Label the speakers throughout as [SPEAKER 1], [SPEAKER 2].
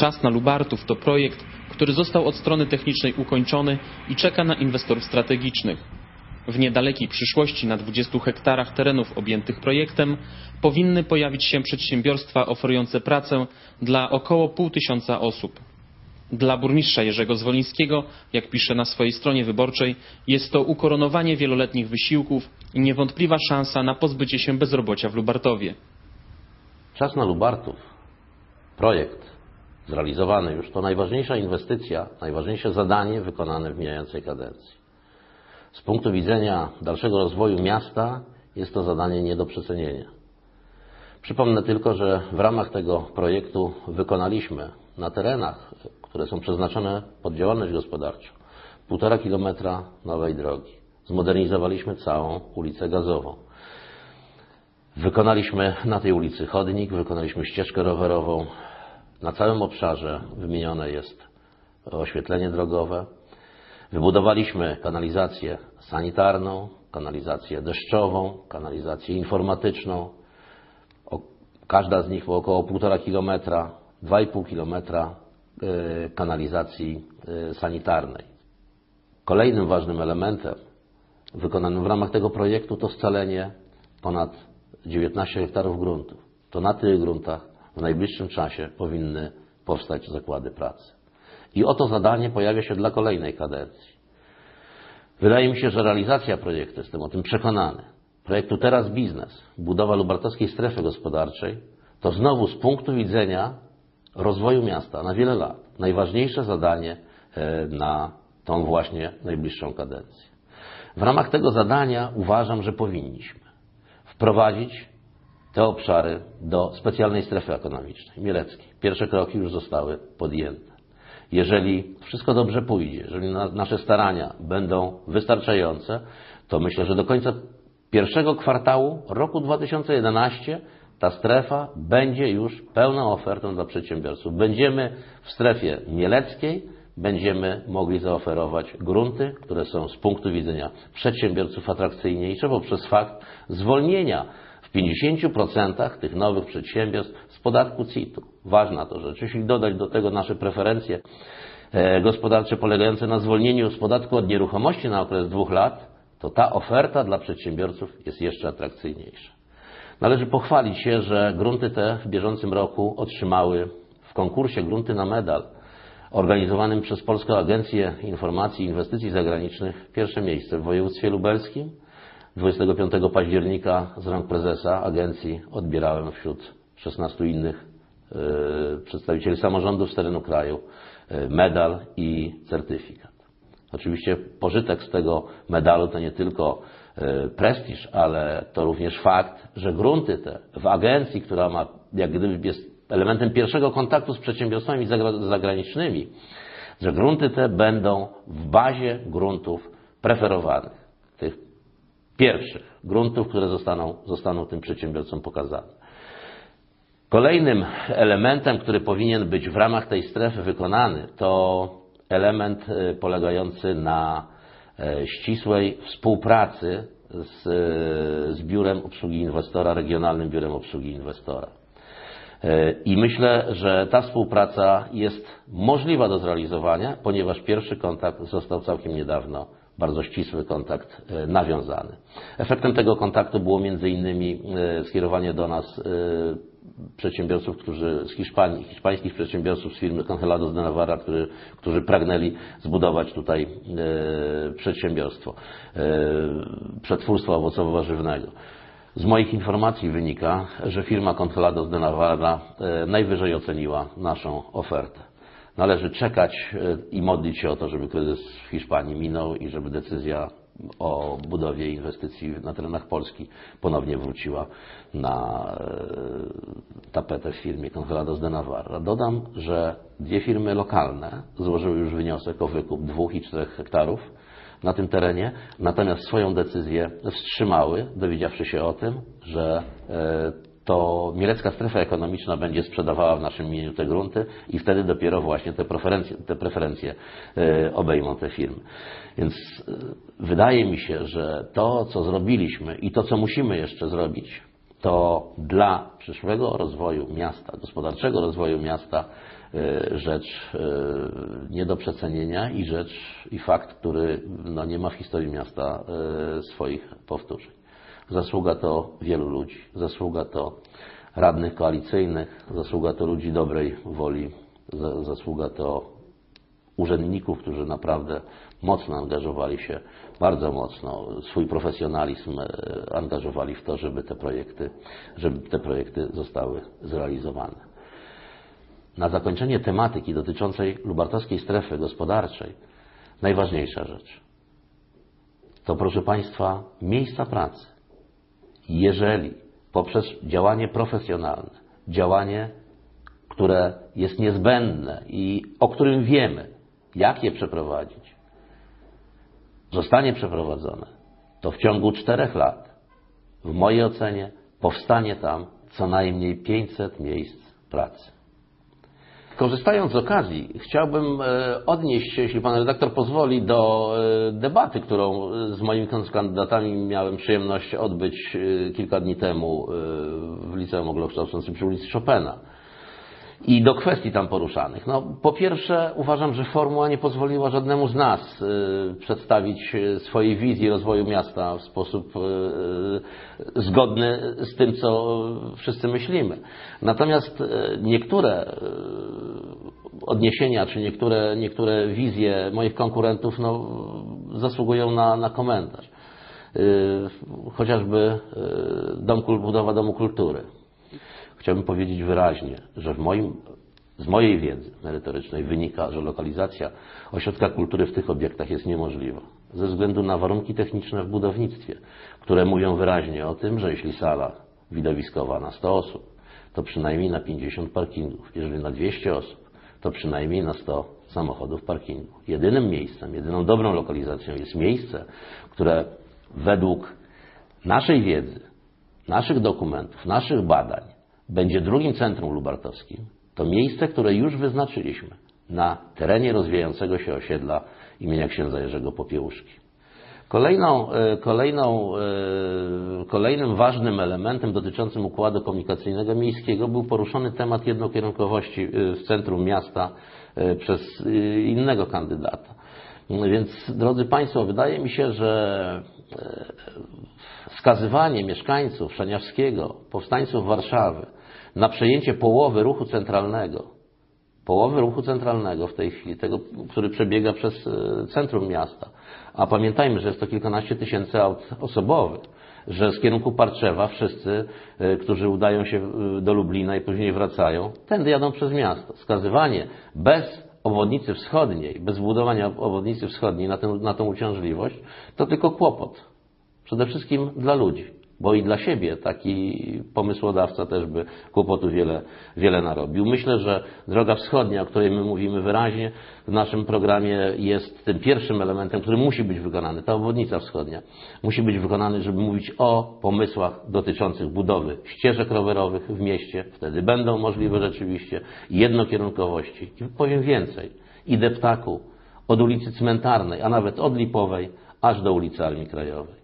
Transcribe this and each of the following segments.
[SPEAKER 1] Czas na Lubartów to projekt, który został od strony technicznej ukończony i czeka na inwestorów strategicznych. W niedalekiej przyszłości na 20 hektarach terenów objętych projektem powinny pojawić się przedsiębiorstwa oferujące pracę dla około pół tysiąca osób. Dla burmistrza Jerzego Zwolińskiego, jak pisze na swojej stronie wyborczej, jest to ukoronowanie wieloletnich wysiłków i niewątpliwa szansa na pozbycie się bezrobocia w Lubartowie.
[SPEAKER 2] Czas na Lubartów, projekt zrealizowany już, to najważniejsza inwestycja, najważniejsze zadanie wykonane w mijającej kadencji. Z punktu widzenia dalszego rozwoju miasta jest to zadanie nie do przecenienia. Przypomnę tylko, że w ramach tego projektu wykonaliśmy na terenach, które są przeznaczone pod działalność gospodarczą, półtora kilometra nowej drogi. Zmodernizowaliśmy całą ulicę gazową. Wykonaliśmy na tej ulicy chodnik, wykonaliśmy ścieżkę rowerową. Na całym obszarze wymienione jest oświetlenie drogowe. Wybudowaliśmy kanalizację sanitarną, kanalizację deszczową, kanalizację informatyczną. Każda z nich po około 1,5 kilometra, 2,5 kilometra y, kanalizacji y, sanitarnej. Kolejnym ważnym elementem wykonanym w ramach tego projektu to scalenie ponad 19 hektarów gruntów. To na tych gruntach w najbliższym czasie powinny powstać zakłady pracy. I oto zadanie pojawia się dla kolejnej kadencji. Wydaje mi się, że realizacja projektu, jestem o tym przekonany, projektu Teraz Biznes, budowa lubartowskiej strefy gospodarczej, to znowu z punktu widzenia rozwoju miasta na wiele lat najważniejsze zadanie e, na tą właśnie najbliższą kadencję. W ramach tego zadania uważam, że powinniśmy wprowadzić te obszary do specjalnej strefy ekonomicznej, mieleckiej. Pierwsze kroki już zostały podjęte. Jeżeli wszystko dobrze pójdzie, jeżeli na, nasze starania będą wystarczające, to myślę, że do końca pierwszego kwartału roku 2011 ta strefa będzie już pełną ofertą dla przedsiębiorców. Będziemy w strefie mieleckiej, będziemy mogli zaoferować grunty, które są z punktu widzenia przedsiębiorców atrakcyjniejsze poprzez fakt zwolnienia w 50% tych nowych przedsiębiorstw z podatku CIT-u. Ważna to rzecz. Jeśli dodać do tego nasze preferencje e, gospodarcze polegające na zwolnieniu z podatku od nieruchomości na okres dwóch lat, to ta oferta dla przedsiębiorców jest jeszcze atrakcyjniejsza. Należy pochwalić się, że grunty te w bieżącym roku otrzymały w konkursie Grunty na Medal organizowanym przez Polską Agencję Informacji i Inwestycji Zagranicznych pierwsze miejsce w województwie lubelskim. 25 października z rąk prezesa agencji odbierałem wśród 16 innych y, przedstawicieli samorządów z terenu kraju y, medal i certyfikat. Oczywiście pożytek z tego medalu to nie tylko y, prestiż, ale to również fakt, że grunty te w agencji, która ma jak gdyby jest elementem pierwszego kontaktu z przedsiębiorstwami zagranicznymi, że grunty te będą w bazie gruntów preferowanych, pierwszych gruntów, które zostaną, zostaną tym przedsiębiorcom pokazane. Kolejnym elementem, który powinien być w ramach tej strefy wykonany, to element e, polegający na e, ścisłej współpracy z, e, z Biurem Obsługi Inwestora, Regionalnym Biurem Obsługi Inwestora. I myślę, że ta współpraca jest możliwa do zrealizowania, ponieważ pierwszy kontakt został całkiem niedawno bardzo ścisły kontakt e, nawiązany. Efektem tego kontaktu było innymi e, skierowanie do nas e, przedsiębiorców, którzy z Hiszpanii, hiszpańskich przedsiębiorców z firmy Congelados de Navarra, którzy, którzy pragnęli zbudować tutaj przedsiębiorstwo przetwórstwa owocowo-warzywnego. Z moich informacji wynika, że firma Congelados de Navarra najwyżej oceniła naszą ofertę. Należy czekać e, i modlić się o to, żeby kryzys w Hiszpanii minął i żeby decyzja o budowie inwestycji na terenach Polski ponownie wróciła na e, tapetę w firmie Conferados de Navarra. Dodam, że dwie firmy lokalne złożyły już wniosek o wykup dwóch i czterech hektarów na tym terenie, natomiast swoją decyzję wstrzymały, dowiedziawszy się o tym, że e, to Mielecka Strefa Ekonomiczna będzie sprzedawała w naszym imieniu te grunty i wtedy dopiero właśnie te preferencje, te preferencje e, obejmą te firmy. Więc e, wydaje mi się, że to, co zrobiliśmy i to, co musimy jeszcze zrobić, to dla przyszłego rozwoju miasta, gospodarczego rozwoju miasta e, rzecz nie do przecenienia i rzecz i fakt, który no, nie ma w historii miasta swoich powtórzeń. Zasługa to wielu ludzi, zasługa to radnych koalicyjnych, zasługa to ludzi dobrej woli, za- zasługa to urzędników, którzy naprawdę mocno angażowali się, bardzo mocno swój profesjonalizm e, angażowali w to, żeby te projekty, żeby te projekty zostały zrealizowane. Na zakończenie tematyki dotyczącej lubartowskiej strefy gospodarczej najważniejsza rzecz to proszę Państwa miejsca pracy. Jeżeli poprzez działanie profesjonalne, działanie które jest niezbędne i o którym wiemy, jak je przeprowadzić, zostanie przeprowadzone, to w ciągu czterech lat, w mojej ocenie, powstanie tam co najmniej 500 miejsc pracy. Korzystając z okazji, chciałbym e, odnieść się, jeśli pan redaktor pozwoli, do e, debaty, którą e, z moimi kontrkandydatami miałem przyjemność odbyć kilka dni temu w Liceum Ogólnokształcącym przy ulicy Chopina. I do kwestii tam poruszanych. No, po pierwsze, uważam, że formuła nie pozwoliła żadnemu z nas y, przedstawić y, swojej wizji rozwoju miasta w sposób y, y, zgodny z tym, co wszyscy myślimy. Natomiast y, niektóre odniesienia, czy niektóre, niektóre wizje moich konkurentów no, zasługują na, na komentarz. Y, Chociażby dom, budowa Domu Kultury. Chciałbym powiedzieć wyraźnie, że moim, z mojej wiedzy merytorycznej wynika, że lokalizacja ośrodka kultury w tych obiektach jest niemożliwa. Ze względu na warunki techniczne w budownictwie, które mówią wyraźnie o tym, że jeśli sala widowiskowa na 100 osób, to przynajmniej na 50 parkingów. Jeżeli na 200 osób, to przynajmniej na 100 samochodów parkingu. Jedynym miejscem, jedyną dobrą lokalizacją jest miejsce, które według naszej wiedzy, naszych dokumentów, naszych badań będzie drugim centrum lubartowskim, to miejsce, które już wyznaczyliśmy na terenie rozwijającego się osiedla imienia księdza Jerzego Popiełuszki. Kolejną, e, kolejną, e, kolejnym ważnym elementem dotyczącym układu komunikacyjnego miejskiego był poruszony temat jednokierunkowości e, w centrum miasta przez innego kandydata. Więc, drodzy Państwo, wydaje mi się, że wskazywanie mieszkańców Szaniawskiego, powstańców Warszawy na przejęcie połowy ruchu centralnego, połowy ruchu centralnego w tej chwili, tego, który przebiega przez e, centrum miasta, a pamiętajmy, że jest to kilkanaście tysięcy aut osobowych, że z kierunku Parczewa wszyscy, e, którzy udają się e, do Lublina i później wracają, tędy jadą przez miasto. Wskazywanie bez obwodnicy wschodniej, bez budowania obwodnicy wschodniej na, tę, na tą uciążliwość, to tylko kłopot. Przede wszystkim dla ludzi, bo i dla siebie taki pomysłodawca też by kłopotu wiele, wiele narobił. Myślę, że droga wschodnia, o której my mówimy wyraźnie w naszym programie, jest tym pierwszym elementem, który musi być wykonany. Ta obwodnica wschodnia musi być wykonany, żeby mówić o pomysłach dotyczących budowy ścieżek rowerowych w mieście. Wtedy będą możliwe rzeczywiście jednokierunkowości. I powiem więcej, i deptaku od ulicy Cmentarnej, a nawet od Lipowej, aż do ulicy Armii Krajowej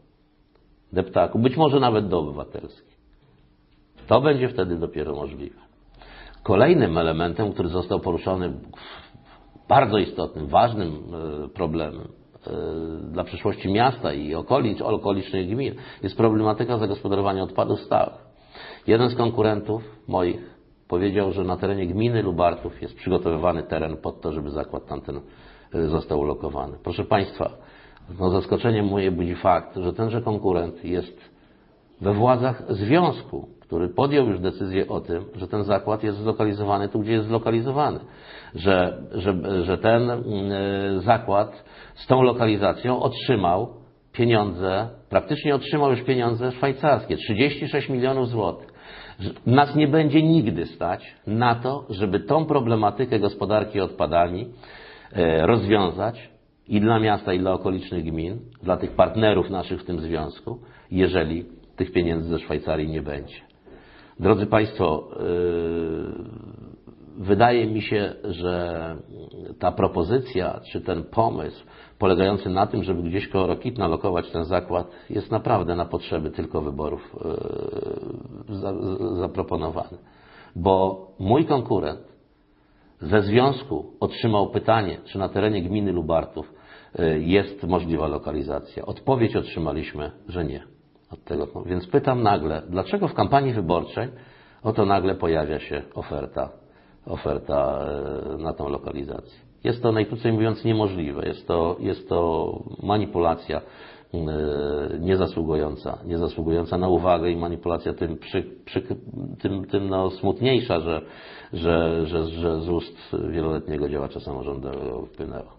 [SPEAKER 2] deptaku, być może nawet do obywatelskiej. To będzie wtedy dopiero możliwe. Kolejnym elementem, który został poruszony, bardzo istotnym, ważnym e, problemem e, dla przyszłości miasta i okolic, okolicznych gmin, jest problematyka zagospodarowania odpadów stałych. Jeden z konkurentów moich powiedział, że na terenie gminy Lubartów jest przygotowywany teren pod to, żeby zakład tamten e, został ulokowany. Proszę Państwa, no zaskoczenie moje budzi fakt, że tenże konkurent jest we władzach związku, który podjął już decyzję o tym, że ten zakład jest zlokalizowany tu, gdzie jest zlokalizowany. Że, że, że ten y, zakład z tą lokalizacją otrzymał pieniądze, praktycznie otrzymał już pieniądze szwajcarskie, 36 milionów złotych. Nas nie będzie nigdy stać na to, żeby tą problematykę gospodarki odpadami e, rozwiązać i dla miasta, i dla okolicznych gmin, dla tych partnerów naszych w tym związku, jeżeli tych pieniędzy ze Szwajcarii nie będzie. Drodzy Państwo, yy, wydaje mi się, że ta propozycja, czy ten pomysł polegający na tym, żeby gdzieś koło Rokitna lokować ten zakład, jest naprawdę na potrzeby tylko wyborów za- zaproponowany. Bo mój konkurent ze związku otrzymał pytanie, czy na terenie gminy Lubartów jest możliwa lokalizacja. Odpowiedź otrzymaliśmy, że nie. Od tego, więc pytam nagle, dlaczego w kampanii wyborczej oto nagle pojawia się oferta, oferta y, na tą lokalizację. Jest to najkrócej mówiąc niemożliwe. Jest to, jest to manipulacja y, niezasługująca, niezasługująca na uwagę i manipulacja tym, przy, przy, tym, tym no, smutniejsza, że, że, że, że z ust wieloletniego działacza samorządowego wpłynęła.